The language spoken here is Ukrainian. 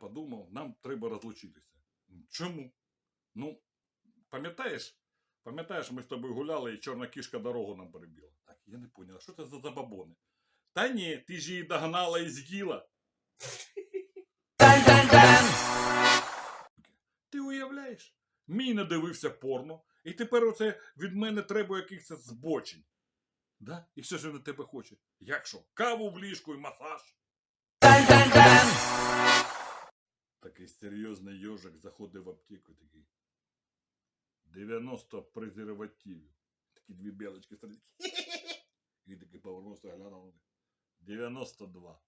подумав, нам треба розлучитися. Чому? Ну, пам'ятаєш? Пам'ятаєш, ми з тобою гуляли і чорна кішка дорогу нам перебіла. Так, я не поняла, що це за забабони? Та ні, ти ж її догнала і з'їла. Ти уявляєш? Мій не дивився порно, і тепер оце від мене треба якихось збочень. Да? І що ж він від тебе хоче? Як що? Каву в ліжку і масаж? Такий серйозний йожик заходив в аптеку такий. 90 презервативів. Такі дві білочки стріляють. І такий повернувся, глянув. 92.